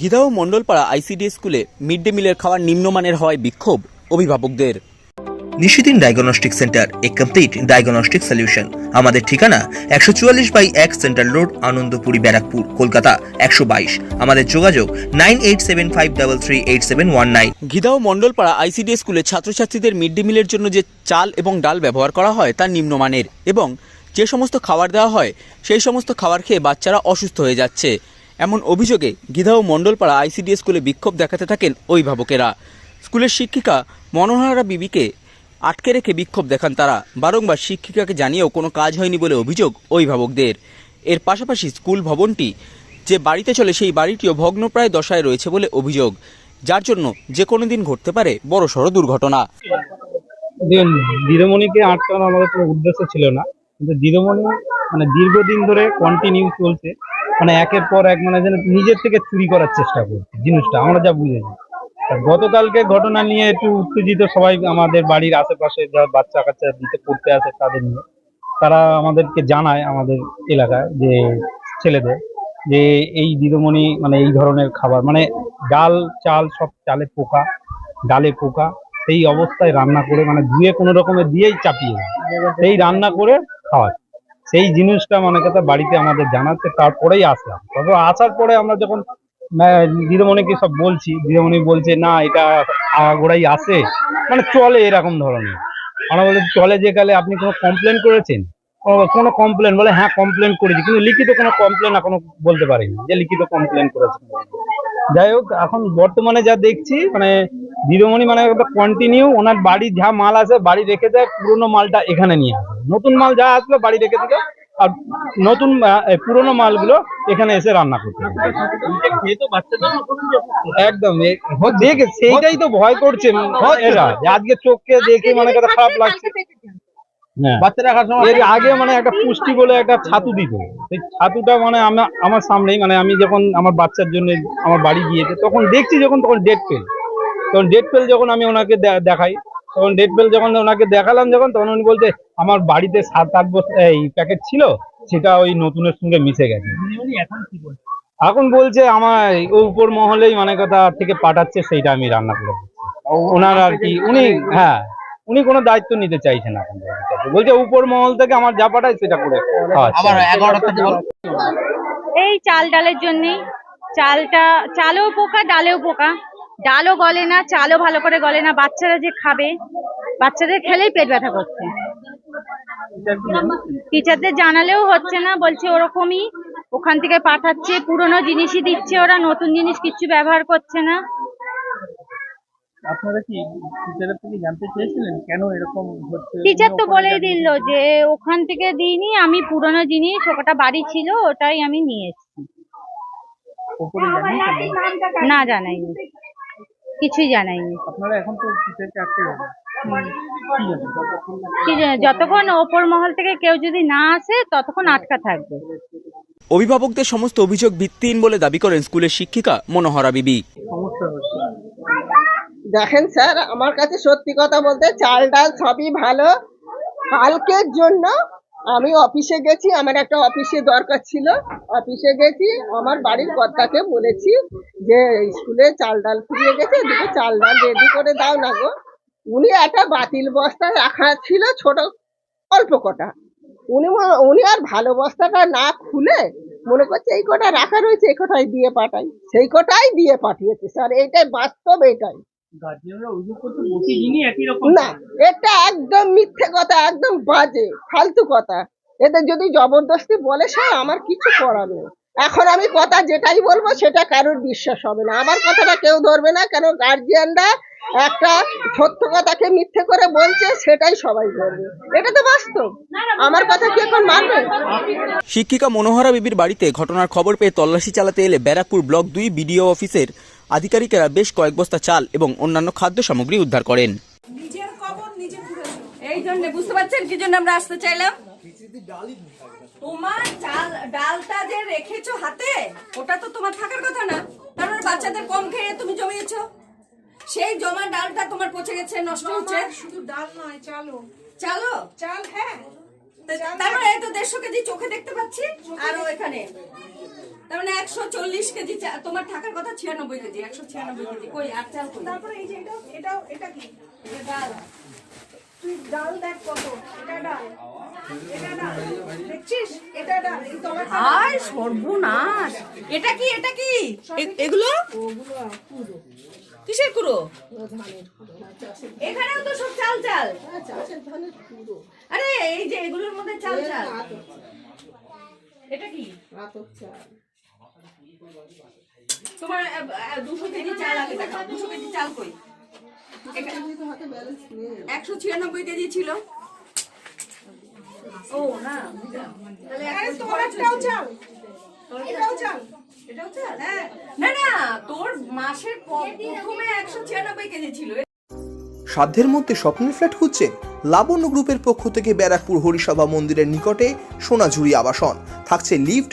গিধা ও মণ্ডলপাড়া আইসিডি স্কুলে mid day মিলের খাওয়ার নিম্নমানের হওয়ায় বিক্ষোভ অভিভাবকদের। Nishidin diagnostic centre a complete diagnostic solution. আমাদের ঠিকানা একশো চুয়াল্লিশ বাই এক সেন্ট্রাল রোড আনন্দপুরি ব্যারাকপুর কলকাতা একশো বাইশ। আমাদের যোগাযোগ nine eight seven five double three eight seven one nine. Gidha ও মণ্ডলপাড়া আইসিডি স্কুলে ছাত্রছাত্রীদের মিড ডে মিলের জন্য যে চাল এবং ডাল ব্যবহার করা হয় তা নিম্নমানের এবং যে সমস্ত খাবার দেওয়া হয় সেই সমস্ত খাবার খেয়ে বাচ্চারা অসুস্থ হয়ে যাচ্ছে। এমন অভিযোগে গিধা ও মণ্ডলপাড়া আইসিডি স্কুলে বিক্ষোভ দেখাতে থাকেন অভিভাবকেরা। স্কুলের শিক্ষিকা মনোহারা বিবিকে আটকে রেখে বিক্ষোভ দেখান তারা। বারংবার শিক্ষিকাকে জানিয়েও কোনো কাজ হয়নি বলে অভিযোগ অভিভাবকদের। এর পাশাপাশি স্কুল ভবনটি যে বাড়িতে চলে সেই বাড়িটিও ভগ্নপ্রায় দশায় রয়েছে বলে অভিযোগ। যার জন্য যে কোনো দিন ঘটতে পারে বড়সড় দুর্ঘটনা। দিদিমণিকে আটকানো আমাদের কোনো উদ্দেশ্য ছিল না। কিন্তু দিদিমণি মানে দীর্ঘদিন ধরে কন্টিনিউ চলছে। মানে একের পর এক মানে যেন নিজের থেকে চুরি করার চেষ্টা করছে জিনিসটা। আমরা যা বুঝেছি। গতকালকে ঘটনা নিয়ে একটু উত্তেজিত সবাই আমাদের বাড়ির আশেপাশে যারা বাচ্চা কাচ্চা দিতে পড়তে আসে তাদের নিয়ে। তারা আমাদেরকে জানায় আমাদের এলাকায় যে ছেলেদের যে এই দিদিমণি মানে এই ধরনের খাবার মানে ডাল চাল সব চালে পোকা ডালে পোকা সেই অবস্থায় রান্না করে মানে ধুয়ে কোনো রকমের দিয়েই চাপিয়ে দেয়। সেই রান্না করে খাওয়ায় সেই জিনিসটা মানে কথা বাড়িতে আমাদের জানাচ্ছে তারপরেই আসলাম। তবে আসার পরে আমরা যখন দিদিমণিকে সব বলছি, দিদিমণি বলছে, না, এটা আগাগোড়াই আসে মানে চলে এরকম ধরনের। আমরা বলে চলে যে গেলে আপনি কোনো কমপ্লেন করেছেন? কোনো কমপ্লেন বলে হ্যাঁ কমপ্লেন করেছি। কিন্তু লিখিত কোনো কমপ্লেন এখনও বলতে পারিনি যে লিখিত কমপ্লেন করেছেন যাই হোক, এখন বর্তমানে যা দেখছি মানে দিদিমণি মানে কন্টিনিউ ওনার বাড়ি যা মাল আছে বাড়ি রেখে দেয় পুরোনো মালটা এখানে নিয়ে আসে। নতুন মাল যা আসলো বাড়ি রেখে দিল আর নতুন পুরোনো মালগুলো এখানে এসে রান্না করতে একদম দেখে সেইটাই তো ভয় করছে আজকে চোখকে দেখে মানে কথা খারাপ লাগছে। হ্যাঁ। বাচ্চা সময় এর আগে মানে একটা পুষ্টি বলে একটা ছাতু দিত। সেই ছাতুটা মানে আমার আমার সামনেই মানে আমি যখন আমার বাচ্চার জন্য আমার বাড়ি গিয়েছে তখন দেখছি যখন তখন ডেট পেল তখন ডেট পেল যখন আমি ওনাকে দেখাই তখন ডেট পেল যখন ওনাকে দেখালাম যখন তখন উনি বলছে আমার বাড়িতে সাত আট বছর এই প্যাকেট ছিল সেটা ওই নতুনের সঙ্গে মিশে গেছে। এখন বলছে আমার উপর মহলেই মানে কথা থেকে পাঠাচ্ছে সেইটা আমি রান্না করে ওনার আর কি উনি হ্যাঁ উনি কোনো দায়িত্ব নিতে চাইছেন এখন বলছে উপর মহল থেকে আমার যা পাঠায় সেটা করে এগারোটা এই চাল ডালের জন্যই চালটা চালেও পোকা ডালেও পোকা। ডালও গলে না চালও ভালো করে গলে না বাচ্চারা যে খাবে বাচ্চাদের খেলেই পেট ব্যথা করছে। টিচারদের জানালেও হচ্ছে না বলছে ওরকমই ওখান থেকে পাঠাচ্ছে পুরনো জিনিসই দিচ্ছে ওরা নতুন জিনিস কিছু ব্যবহার করছে না। আপনারা কি টিচারের থেকে জানতে চেয়েছিলেন কেন এরকম হচ্ছে? টিচার তো বলেই দিল যে ওখান থেকে দিইনি আমি পুরনো জিনিস ওটা বাড়ি ছিল ওটাই আমি নিয়ে এসেছি। উপরে জানিয়েছেন না জানাইনি। কিছুই জানাইনি। আপনারা এখন তো টিচারকে আটকে যাবেন কি জানেন। কি জানি, যতক্ষণ ওপর মহল থেকে কেউ যদি না আসে ততক্ষণ আটকা থাকবে। অভিভাবকদের সমস্ত অভিযোগ ভিত্তিহীন বলে দাবি করেন স্কুলের শিক্ষিকা মনোহরা বিবি। দেখেন স্যার আমার কাছে সত্যি কথা বলতে চাল ডাল সবই ভালো। কালকের জন্য আমি অফিসে গেছি, আমার একটা অফিসে দরকার ছিল। অফিসে গেছি, আমার বাড়ির কর্তাকে বলেছি যে, স্কুলে চাল ডাল ফুরিয়ে গেছে দুটো চাল ডাল রেডি করে দাও না গো। উনি একটা বাতিল বস্তায় রাখা ছিল ছোট, অল্প কটা। উনি উনি আর ভালো বস্তাটা না খুলে মনে করছে, এই কটা রাখা রয়েছে, এই কটাই দিয়ে পাঠাই। সেই কটাই দিয়ে পাঠিয়েছে, স্যার। এইটাই বাস্তব, এটাই। না এটা একদম মিথ্যে কথা একদম বাজে ফালতু কথা। এদের যদি জবরদস্তি বলে সে আমার কিছু করার নেই। এখন আমি কথা যেটাই বলব সেটা কারোর বিশ্বাস হবে না। আমার কথাটা কেউ ধরবে না কেন গার্জিয়ানরা একটা সত্য কথাকে মিথ্যে করে বলছে সেটাই সবাই ধরবে। এটা তো বাস্তব। আমার কথা কি এখন মানবে? শিক্ষিকা মনোহরা বিবির বাড়িতে ঘটনার খবর পেয়ে তল্লাশি চালাতে এলে ব্যারাকপুর ব্লক দুই বিডিও অফিসের আধিকারিকেরা বেশ কয়েক বস্তা চাল এবং অন্যান্য খাদ্য সামগ্রী উদ্ধার করেন। এই জন্য বুঝতে পারছেন কি জন্য আমরা আসতে চাইলাম? তোমার চাল ডালটা যে রেখেছো হাতে ওটা তো তোমার থাকার কথা না। মানে বাচ্চাদের কম খেয়ে তুমি জমিয়েছো। সেই জমা ডালটা তোমার পচে গেছে নষ্ট হচ্ছে। শুধু ডাল নয় চালও। চালো চাল হ্যাঁ মানে এই তো দেড়শো কেজি চোখে দেখতে পাচ্ছি আর এখানে। তার মানে একশো চল্লিশ কেজি তোমার থাকার কথা ছিয়ানব্বই কেজি একশো ছিয়ানব্বই কেজি। কই আর চাল কই? তারপরে এই যে এটা এটা এটা কি? তুই ডাল দেখ কত এটা ডাল। এটা ডাল। দেখছিস? এটা ডাল। এই তলা হায় সর্বনাশ। এটা কি এটা কি? এগুলো? কিসের কুড়ো? এখানেও তো সব চাল চাল। আরে এই যে এগুলোর মধ্যে চাল চাল। এটা কি? তোমার দুশো কেজি চাল আগে দেখাও। দুশো কেজি চাল কই? একশো ছিয়ানব্বই কেজি ছিল। ও না বুঝলাম। তাহলে আরে একশো তোমার একটাও চাল। এটাও চাল। এটাও চাল? হ্যাঁ। না না তোর মাসের প্রথমে একশো ছিয়ানব্বই কেজি ছিল। সাধ্যের মধ্যে স্বপ্নের ফ্ল্যাট খুঁজছেন লাবণ্য গ্রুপের পক্ষ থেকে ব্যারাকপুর হরিসভা মন্দিরের নিকটে সোনাঝুরি আবাসন। থাকছে lift